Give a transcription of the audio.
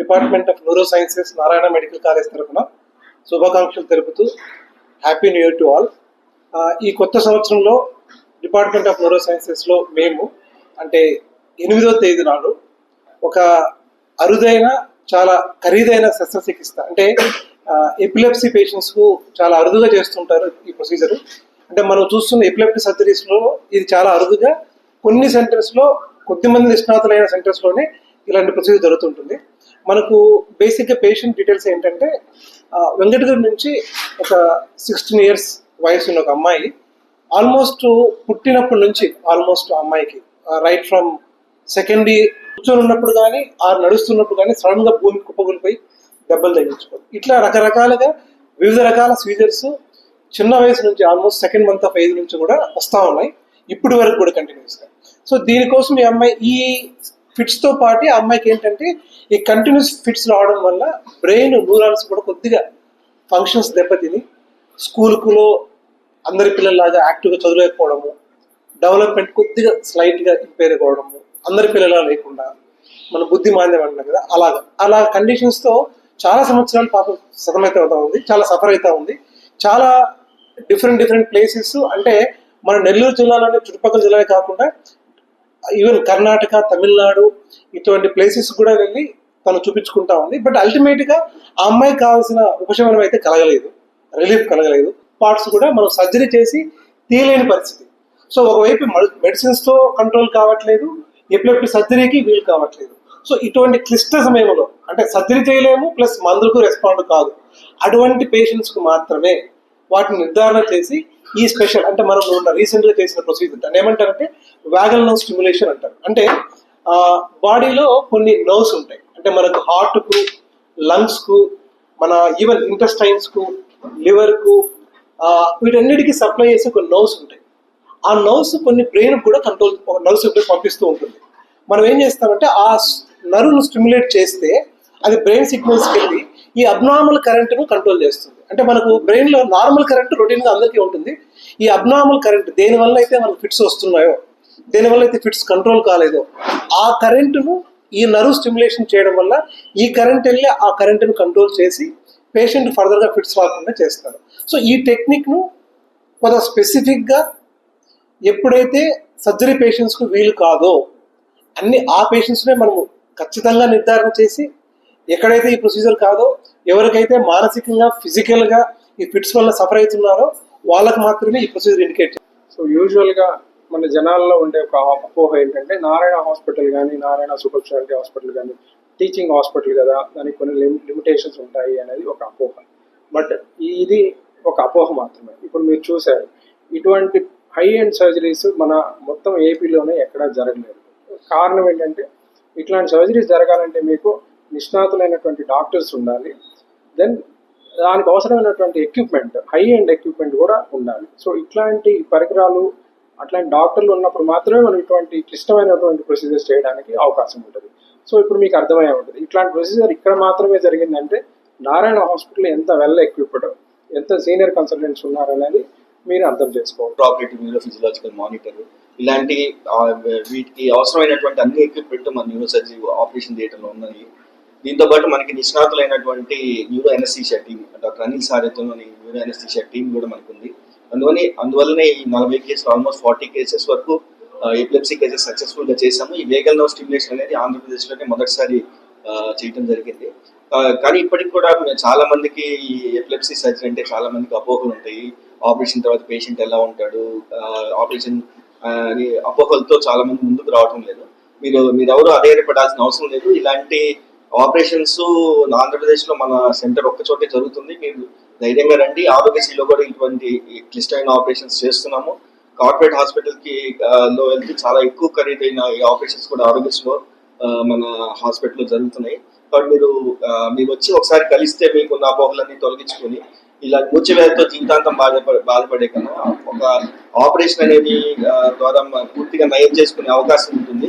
Department of neuro sciences Narayana medical college తరఫున శుభాకాంక్షలు తెలుపుతూ happy new year to all. ఈ కొత్త సంవత్సరంలో డిపార్ట్మెంట్ ఆఫ్ న్యూరో సైన్సెస్లో మేము అంటే ఎనిమిదో తేదీ నాడు ఒక అరుదైన చాలా ఖరీదైన శస్త్రచికిత్స అంటే ఎపిలెప్సీ పేషెంట్స్కు చాలా అరుదుగా చేస్తుంటారు ఈ ప్రొసీజర్. అంటే మనం చూస్తున్న ఎపిలెప్టీ సర్జరీస్లో ఇది చాలా అరుదుగా కొన్ని సెంటర్స్లో కొద్దిమంది నిష్ణాతులైన సెంటర్స్లోనే ఇలాంటి ప్రొసీజర్ జరుగుతుంటుంది. మనకు బేసిక్గా పేషెంట్ డీటెయిల్స్ ఏంటంటే ఆ, వెంకటగిరి నుంచి ఒక సిక్స్టీన్ ఇయర్స్ వయసు ఉన్న ఒక అమ్మాయి ఆల్మోస్ట్ పుట్టినప్పటి నుంచి ఆల్మోస్ట్ అమ్మాయికి రైట్ ఫ్రమ్ సెకండ్ కూర్చొని ఉన్నప్పుడు కానీ ఆ నడుస్తున్నప్పుడు కానీ సడన్గా భూమి కుప్పగొలిపోయి దెబ్బలు తగ్గించుకోవాలి ఇట్లా రకరకాలుగా వివిధ రకాల సీజర్స్ చిన్న వయసు నుంచి almost second month of age నుంచి కూడా వస్తూ ఉన్నాయి. ఇప్పటి వరకు కూడా కంటిన్యూస్గా సో దీనికోసం ఈ అమ్మాయి ఈ ఫిట్స్తో పాటు ఆ అమ్మాయికి ఏంటంటే ఈ కంటిన్యూస్ ఫిట్స్ రావడం వల్ల బ్రెయిన్ న్యూరాన్స్ కూడా కొద్దిగా ఫంక్షన్స్ దెబ్బతిని స్కూల్కులో అందరి పిల్లల్లాగా యాక్టివ్గా చదవలేకపోవడము డెవలప్మెంట్ కొద్దిగా స్లైట్గా ఇంపేర్ అవ్వడము అందరి పిల్లలా లేకుండా మన బుద్ధి మాంద్యం అంటున్నాం కదా అలాగా. అలా కండిషన్స్తో చాలా సంవత్సరాలు పాపం సతమైతే అవుతా ఉంది చాలా సఫర్ అవుతా ఉంది. చాలా డిఫరెంట్ డిఫరెంట్ ప్లేసెస్ అంటే మన నెల్లూరు జిల్లాలోనే చుట్టుపక్కల జిల్లాలే కాకుండా ఈవెన్ కర్ణాటక తమిళనాడు ఇటువంటి ప్లేసెస్ కూడా వెళ్ళి తను చూపించుకుంటా ఉంది. బట్ అల్టిమేట్గా ఆ అమ్మాయి కావాల్సిన ఉపశమనం అయితే కలగలేదు. రిలీఫ్ కలగలేదు. పార్ట్స్ కూడా మనం సర్జరీ చేసి తీయలేని పరిస్థితి. సో ఒకవైపు మెడిసిన్స్తో కంట్రోల్ కావట్లేదు. ఎప్పుడెప్పుడు సర్జరీకి వీలు కావట్లేదు. సో ఇటువంటి క్లిష్ట సమయంలో అంటే సర్జరీ చేయలేము ప్లస్ మందులకు రెస్పాండ్ కాదు. అటువంటి పేషెంట్స్కు మాత్రమే వాటిని నిర్ధారణ చేసి ఈ స్పెషల్ అంటే మనం రీసెంట్గా రీసెంట్గా చేసిన ప్రొసీజర్ దాన్ని ఏమంటారంటే వ్యాగల్ నర్వ్ స్టిమ్యులేషన్ అంటారు. అంటే బాడీలో కొన్ని నర్వ్స్ ఉంటాయి. అంటే మనకు హార్ట్కు లంగ్స్కు మన ఈవెన్ ఇంటెస్టైన్స్కు లివర్కు వీటన్నిటికీ సప్లై చేసే కొన్ని నర్వ్స్ ఉంటాయి. ఆ నర్వ్స్ కొన్ని బ్రెయిన్ కూడా కంట్రోల్ నర్వ్స్ పంపిస్తూ ఉంటుంది. మనం ఏం చేస్తామంటే ఆ నరువును స్టిమ్యులేట్ చేస్తే అది బ్రెయిన్ సిగ్నల్స్కి వెళ్ళి ఈ అబ్నార్మల్ కరెంట్ను కంట్రోల్ చేస్తుంది. అంటే మనకు బ్రెయిన్లో నార్మల్ కరెంట్ రొటీన్గా అందరికీ ఉంటుంది. ఈ అబ్నార్మల్ కరెంట్ దేనివల్ల అయితే మనకు ఫిట్స్ వస్తున్నాయో దీనివల్ల అయితే ఫిట్స్ కంట్రోల్ కాలేదో ఆ కరెంటును ఈ నర్వ్ స్టిమ్యులేషన్ చేయడం వల్ల ఈ కరెంట్ వెళ్ళి ఆ కరెంటును కంట్రోల్ చేసి పేషెంట్ ఫర్దర్గా ఫిట్స్ రాకుండా చేస్తారు. సో ఈ టెక్నిక్ను కొంత స్పెసిఫిక్గా ఎప్పుడైతే సర్జరీ పేషెంట్స్కు వీలు కాదో అన్ని ఆ పేషెంట్స్నే మనము ఖచ్చితంగా నిర్ధారణ చేసి ఎక్కడైతే ఈ ప్రొసీజర్ కాదో ఎవరికైతే మానసికంగా ఫిజికల్గా ఈ ఫిట్స్ వల్ల సఫర్ అవుతున్నారో వాళ్ళకు మాత్రమే ఈ ప్రొసీజర్ ఇండికేట్ సో యూజువల్గా మన జనాల్లో ఉండే ఒక అపోహ ఏంటంటే నారాయణ హాస్పిటల్ కానీ నారాయణ సూపర్ స్పెషాలిటీ హాస్పిటల్ కానీ టీచింగ్ హాస్పిటల్ కదా దానికి కొన్ని లిమిటేషన్స్ ఉంటాయి అనేది ఒక అపోహ. బట్ ఇది ఒక అపోహ మాత్రమే. ఇప్పుడు మీరు చూసారు ఇటువంటి హై ఎండ్ సర్జరీస్ మన మొత్తం ఏపీలోనే ఎక్కడా జరగలేదు. కారణం ఏంటంటే ఇట్లాంటి సర్జరీస్ జరగాలంటే మీకు నిష్ణాతులైనటువంటి డాక్టర్స్ ఉండాలి. దెన్ దానికి అవసరమైనటువంటి ఎక్విప్మెంట్ హై ఎండ్ ఎక్విప్మెంట్ కూడా ఉండాలి. సో ఇట్లాంటి పరికరాలు అట్లాంటి డాక్టర్లు ఉన్నప్పుడు మాత్రమే మనం ఇటువంటి క్లిష్టమైనటువంటి ప్రొసీజర్స్ చేయడానికి అవకాశం ఉంటుంది. సో ఇప్పుడు మీకు అర్థమయ్యే ఉంటుంది. ఇట్లాంటి ప్రొసీజర్ ఇక్కడ మాత్రమే జరిగిందంటే నారాయణ హాస్పిటల్ ఎంత వెల్ ఎక్విప్డ్ ఎంత సీనియర్ కన్సల్టెంట్స్ ఉన్నారనేది మీరు అర్థం చేసుకోవాలి. ఆపరేటివ్ న్యూరో ఫిజియలాజికల్ మానిటర్ ఇలాంటి వీటికి అవసరమైనటువంటి అన్ని ఎక్విప్మెంట్ మన న్యూరో సర్జరీ ఆపరేషన్ థియేటర్లో ఉన్నాయి. దీంతో పాటు మనకి నిష్ణాతులైనటువంటి neuro anaesthesia team doctor Anil సారథ్యంలోని neuro anaesthesia team కూడా మనకు ఉంది అందువల్ల అందువల్లనే ఈ నలభై కేసులు ఆల్మోస్ట్ ఫార్టీ కేసెస్ వరకు ఎపిలెప్సీ కేసెస్ సక్సెస్ఫుల్గా చేశాము. ఈ వేగల్ నర్వ్ స్టిమ్యులేషన్ అనేది ఆంధ్రప్రదేశ్లోనే మొదటిసారి చేయటం జరిగింది. కానీ ఇప్పటికి కూడా చాలా మందికి ఈ ఎపిలెప్సీ సర్జరీ అంటే చాలా మందికి అపోహలు ఉంటాయి. ఆపరేషన్ తర్వాత పేషెంట్ ఎలా ఉంటాడు? ఆపరేషన్ అని అపోహలతో చాలా మంది ముందుకు రావటం లేదు. మీరు మీరెవరు అధైర్యపడాల్సిన అవసరం లేదు. ఇలాంటి ఆపరేషన్స్ ఆంధ్రప్రదేశ్లో మన సెంటర్ ఒక్క చోటే జరుగుతుంది. మీరు ధైర్యంగా రండి. ఆరోగ్యశ్రీలో కూడా ఇటువంటి క్లిష్టమైన ఆపరేషన్స్ చేస్తున్నాము. కార్పొరేట్ హాస్పిటల్కి లో వెళ్తే చాలా ఎక్కువ ఖరీదైన ఈ ఆపరేషన్స్ కూడా ఆరోగ్యశ్రీలో మన హాస్పిటల్లో జరుగుతున్నాయి. కాబట్టి మీరు మీరు వచ్చి ఒకసారి కలిస్తే మీకున్న అపోహలన్నీ తొలగించుకొని ఇలా మూర్ఛవ్యాధితో జీవితాంతం బాధపడే బాధపడే కన్నా ఒక ఆపరేషన్ అనేది ద్వారా పూర్తిగా నయం చేసుకునే అవకాశం ఉంటుంది.